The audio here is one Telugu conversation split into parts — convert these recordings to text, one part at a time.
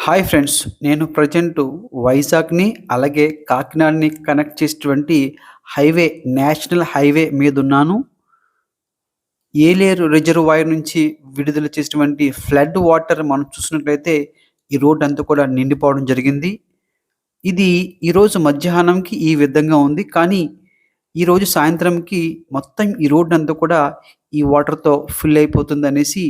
హాయ్ ఫ్రెండ్స్ నేను ప్రజెంట్ వైజాగ్ని అలాగే కాకినాడని కనెక్ట్ చేసేటువంటి హైవే నేషనల్ హైవే మీద ఉన్నాను ఏలేరు రిజర్వాయర్ నుంచి విడుదల చేసినటువంటి ఫ్లడ్ వాటర్ మనం చూసినట్లయితే ఈ రోడ్ అంతా కూడా నిండిపోవడం జరిగింది. ఇది ఈరోజు మధ్యాహ్నంకి ఈ విధంగా ఉంది. కానీ ఈరోజు సాయంత్రంకి మొత్తం ఈ రోడ్ అంతా కూడా ఈ వాటర్తో ఫిల్ అయిపోతుంది అనేసి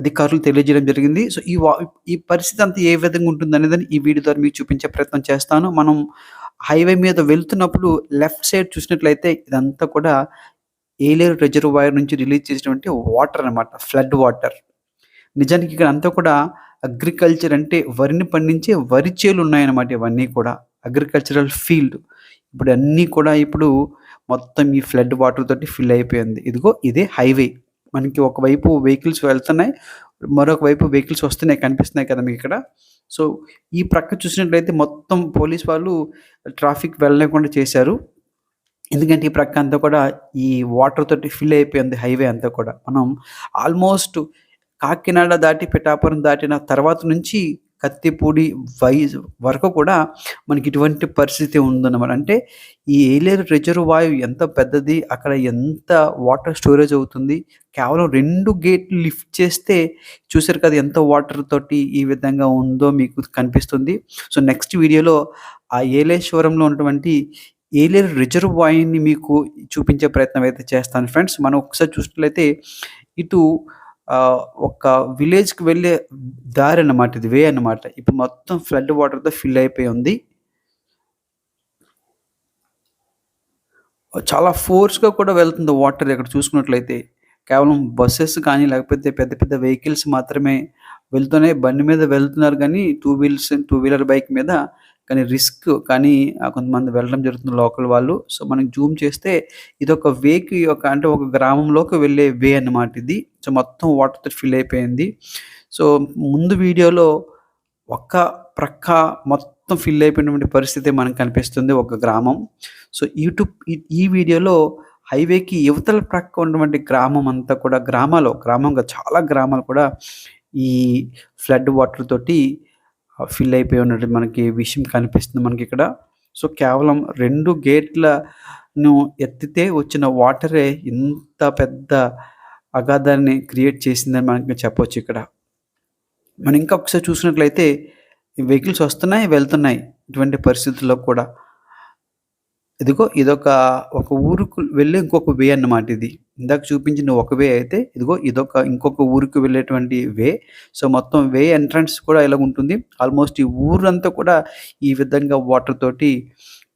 అధికారులు తెలియజేయడం జరిగింది. సో ఈ వా ఈ పరిస్థితి అంతా ఏ విధంగా ఉంటుంది అనేది ఈ వీడియో ద్వారా మీకు చూపించే ప్రయత్నం చేస్తాను. మనం హైవే మీద వెళ్తున్నప్పుడు లెఫ్ట్ సైడ్ చూసినట్లయితే ఇదంతా కూడా ఏలేరు రిజర్వాయర్ నుంచి రిలీజ్ చేసినటువంటి వాటర్ అన్నమాట ఫ్లడ్ వాటర్. నిజానికి ఇక్కడ అంతా కూడా అగ్రికల్చర్ అంటే వరిని పండించే వరి చేలు ఉన్నాయన్నమాట ఇవన్నీ కూడా అగ్రికల్చరల్ ఫీల్డ్. ఇప్పుడు అన్నీ కూడా ఇప్పుడు మొత్తం ఈ ఫ్లడ్ వాటర్ తోటి ఫిల్ అయిపోయింది. ఇదిగో ఇదే హైవే. మనకి ఒకవైపు వెహికల్స్ వెళ్తున్నాయి మరొక వైపు వెహికల్స్ వస్తున్నాయి కనిపిస్తున్నాయి కదా మీకు ఇక్కడ. సో ఈ ప్రక్క చూసినట్లయితే మొత్తం పోలీస్ వాళ్ళు ట్రాఫిక్ వెళ్ళలేకుండా చేశారు. ఎందుకంటే ఈ ప్రక్క అంతా కూడా ఈ వాటర్ తోటి ఫిల్ అయిపోయింది హైవే అంతా కూడా. మనం ఆల్మోస్ట్ కాకినాడ దాటి పిఠాపురం దాటిన తర్వాత నుంచి కత్తిపూడి వైజ్ వరకు కూడా మనకి ఇటువంటి పరిస్థితి ఉందన్నమాట. అంటే ఈ ఏలేరు రిజర్వాయర్ ఎంత పెద్దది అక్కడ ఎంత వాటర్ స్టోరేజ్ అవుతుంది కేవలం రెండు గేట్లు లిఫ్ట్ చేస్తే చూసారు కదా ఎంత వాటర్ తోటి ఈ విధంగా ఉందో మీకు కనిపిస్తుంది. సో నెక్స్ట్ వీడియోలో ఆ ఏలేశ్వరంలో ఉన్నటువంటి ఏలేరు రిజర్వాయర్ని మీకు చూపించే ప్రయత్నం అయితే చేస్తాను ఫ్రెండ్స్. మనం ఒకసారి చూసినట్లయితే ఇటు ఒక విలేజ్కి వెళ్ళే దారి అన్నమాట ఇది వే అన్నమాట. ఇప్పుడు మొత్తం ఫ్లడ్ వాటర్తో ఫిల్ అయిపోయి ఉంది. చాలా ఫోర్స్గా కూడా వెళ్తుంది వాటర్ ఇక్కడ చూసుకున్నట్లయితే. కేవలం బస్సెస్ కానీ లేకపోతే పెద్ద పెద్ద వెహికల్స్ మాత్రమే వెళ్తూనే బండి మీద వెళ్తున్నారు కానీ two wheels two wheeler bike మీద కానీ రిస్క్ కానీ కొంతమంది వెళ్ళడం జరుగుతుంది లోకల్ వాళ్ళు. సో మనకి జూమ్ చేస్తే ఇది ఒక వేకి ఒక అంటే ఒక గ్రామంలోకి వెళ్ళే వే అన్నమాట ఇది. సో మొత్తం వాటర్తో ఫిల్ అయిపోయింది. సో ముందు వీడియోలో ఒక్క ప్రక్క మొత్తం ఫిల్ అయిపోయినటువంటి పరిస్థితి మనకు కనిపిస్తుంది ఒక గ్రామం. సో యూట్యూబ్ ఈ- ఈ వీడియోలో హైవేకి యువతల ప్రక్క ఉన్నటువంటి గ్రామం అంతా కూడా గ్రామాలు గ్రామంగా చాలా గ్రామాలు కూడా ఈ ఫ్లడ్ వాటర్ తోటి ఫిల్ అయిపోయి ఉన్నట్టు మనకి విషయం కనిపిస్తుంది మనకి ఇక్కడ. సో కేవలం రెండు గేట్లను ఎత్తితే వచ్చిన వాటరే ఇంత పెద్ద అగాధాన్ని క్రియేట్ చేసిందని మనకి చెప్పొచ్చు ఇక్కడ. మనం ఇంకా ఒకసారి చూసినట్లయితే వెహికల్స్ వస్తున్నాయి వెళ్తున్నాయి ఇటువంటి పరిస్థితుల్లో కూడా. ఇదిగో ఇదొక ఒక ఊరుకు వెళ్ళే ఇంకొక వే అన్నమాట ఇది. ఇందాక చూపించిన ఒక వే అయితే ఇదిగో ఇదొక ఇంకొక ఊరికి వెళ్ళేటువంటి వే. సో మొత్తం వే ఎంట్రన్స్ కూడా ఇలా ఉంటుంది. ఆల్మోస్ట్ ఈ ఊరంతా కూడా ఈ విధంగా వాటర్ తోటి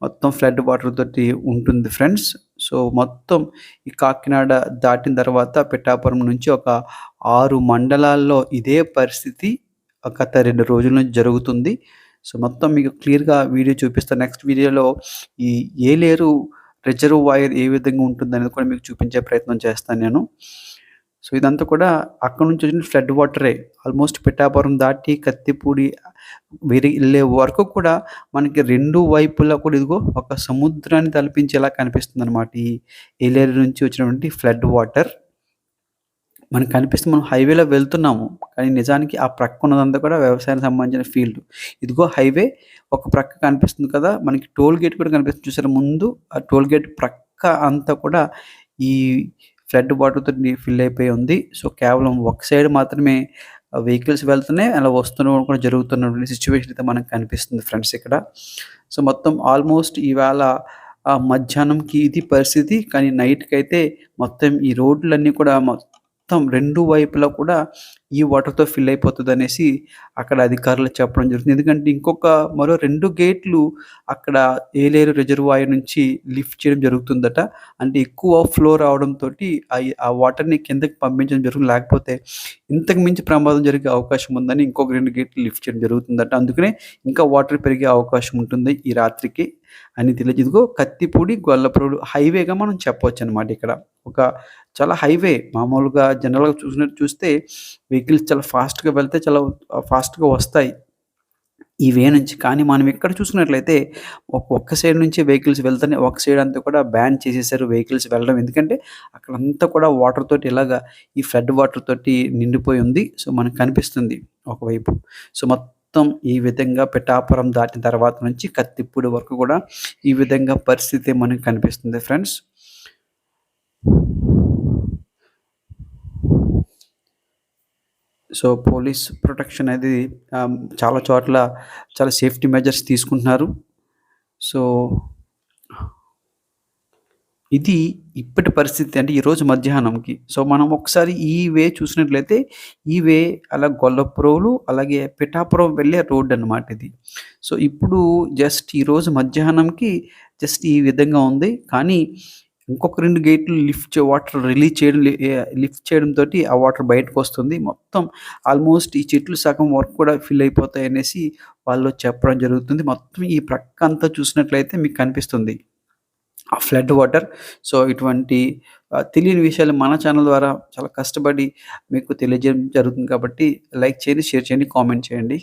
మొత్తం ఫ్లడ్ వాటర్ తోటి ఉంటుంది ఫ్రెండ్స్. సో మొత్తం ఈ కాకినాడ దాటిన తర్వాత పిఠాపురం నుంచి ఒక ఆరు మండలాల్లో ఇదే పరిస్థితి గత రెండు రోజుల నుంచి జరుగుతుంది. సో మొత్తం మీకు క్లియర్గా వీడియో చూపిస్తాను నెక్స్ట్ వీడియోలో ఈ ఏ లేరు రిజర్వాయర్ ఏ విధంగా ఉంటుంది అనేది కూడా మీకు చూపించే ప్రయత్నం చేస్తాను నేను. సో ఇదంతా కూడా అక్కడ నుంచి వచ్చిన ఫ్లడ్ వాటరే ఆల్మోస్ట్ పిఠాపురం దాటి కత్తిపూడి వేరే వెళ్ళే వరకు కూడా మనకి రెండు వైపులా కూడా ఇదిగో ఒక సముద్రాన్ని తలపించేలా కనిపిస్తుంది అనమాట ఈ ఏలేరు నుంచి వచ్చినటువంటి ఫ్లడ్ వాటర్. మనకు కనిపిస్తే మనం హైవేలో వెళ్తున్నాము కానీ నిజానికి ఆ ప్రక్క ఉన్నదంతా కూడా వ్యవసాయానికి సంబంధించిన ఫీల్డ్. ఇదిగో హైవే ఒక ప్రక్క కనిపిస్తుంది కదా మనకి టోల్ గేట్ కూడా కనిపిస్తుంది చూసారు? ముందు ఆ టోల్ గేట్ ప్రక్క అంతా కూడా ఈ ఫ్లడ్ వాటర్తో ఫిల్ అయిపోయి ఉంది. సో కేవలం ఒక సైడ్ మాత్రమే వెహికల్స్ వెళ్తున్నాయి అలా వస్తున్నాం కూడా జరుగుతున్నటువంటి సిచ్యువేషన్ అయితే మనకు కనిపిస్తుంది ఫ్రెండ్స్ ఇక్కడ. సో మొత్తం ఆల్మోస్ట్ ఈవేళ మధ్యాహ్నంకి ఇది పరిస్థితి కానీ నైట్కి అయితే మొత్తం ఈ రోడ్లన్నీ కూడా మొత్తం రెండు వైపులా కూడా ఈ వాటర్తో ఫిల్ అయిపోతుంది అనేసి అక్కడ అధికారులు చెప్పడం జరుగుతుంది. ఎందుకంటే ఇంకొక మరో రెండు గేట్లు అక్కడ ఏలేరు రిజర్వాయర్ నుంచి లిఫ్ట్ చేయడం జరుగుతుందట. అంటే ఎక్కువ ఫ్లో రావడంతో ఆ వాటర్ని కిందకి పంపించడం జరుగుతుంది. లేకపోతే ఇంతకు మించి ప్రమాదం జరిగే అవకాశం ఉందని ఇంకొక రెండు గేట్లు లిఫ్ట్ చేయడం జరుగుతుందట. అందుకనే ఇంకా వాటర్ పెరిగే అవకాశం ఉంటుంది ఈ రాత్రికి అని తెలియదు ఇదిగో కత్తిపూడి గొల్లపూడి హైవేగా మనం చెప్పవచ్చు అనమాట ఇక్కడ. ఒక చాలా హైవే మామూలుగా జనరల్గా చూసినట్టు చూస్తే వెహికల్స్ చాలా ఫాస్ట్గా వెళ్తే చాలా ఫాస్ట్గా వస్తాయి. ఈ వే నుంచి కానీ మనం ఇక్కడ చూసుకున్నట్లయితే ఒక ఒక్క సైడ్ నుంచి వెహికల్స్ వెళ్తానే ఒక సైడ్ అంతా కూడా బ్యాన్ చేసేసారు వెహికల్స్ వెళ్ళడం. ఎందుకంటే అక్కడంతా కూడా వాటర్ తోటి ఇలాగా ఈ ఫ్లడ్ వాటర్ తోటి నిండిపోయి ఉంది. సో మనకు కనిపిస్తుంది ఒకవైపు. సో మొత్తం మొత్తం ఈ విధంగా పిఠాపురం దాటిన తర్వాత నుంచి కత్తిపూడి వరకు కూడా ఈ విధంగా పరిస్థితి మనకు కనిపిస్తుంది ఫ్రెండ్స్. సో, పోలీస్ ప్రొటెక్షన్ అనేది చాలా చోట్ల చాలా సేఫ్టీ మెజర్స్ తీసుకుంటున్నారు. సో ఇది ఇప్పటి పరిస్థితి అంటే ఈరోజు మధ్యాహ్నంకి. సో, మనం ఒకసారి ఈ వే చూసినట్లయితే ఈ వే అలా గొల్లప్రోలు అలాగే పిఠాపురం వెళ్ళే రోడ్డనమాట ఇది. సో, ఇప్పుడు జస్ట్ ఈరోజు మధ్యాహ్నంకి జస్ట్ ఈ విధంగా ఉంది. కానీ ఇంకొక రెండు గేట్లు లిఫ్ట్ చే వాటర్ రిలీజ్ చేయడం లిఫ్ట్ చేయడంతో ఆ వాటర్ బయటకు వస్తుంది మొత్తం ఆల్మోస్ట్ ఈ చెట్లు సగం వరకు కూడా ఫిల్ అయిపోతాయి అనేసి వాళ్ళు చెప్పడం జరుగుతుంది. మొత్తం ఈ ప్రక్క అంతా చూసినట్లయితే మీకు కనిపిస్తుంది. ఆ ఫ్లడ్ వాటర్. సో, ఇటువంటి తెలియని విషయాలు మన ఛానల్ ద్వారా చాలా కష్టపడి మీకు తెలియజేయడం జరుగుతుంది కాబట్టి లైక్ చేయండి, షేర్ చేయండి, కామెంట్ చేయండి.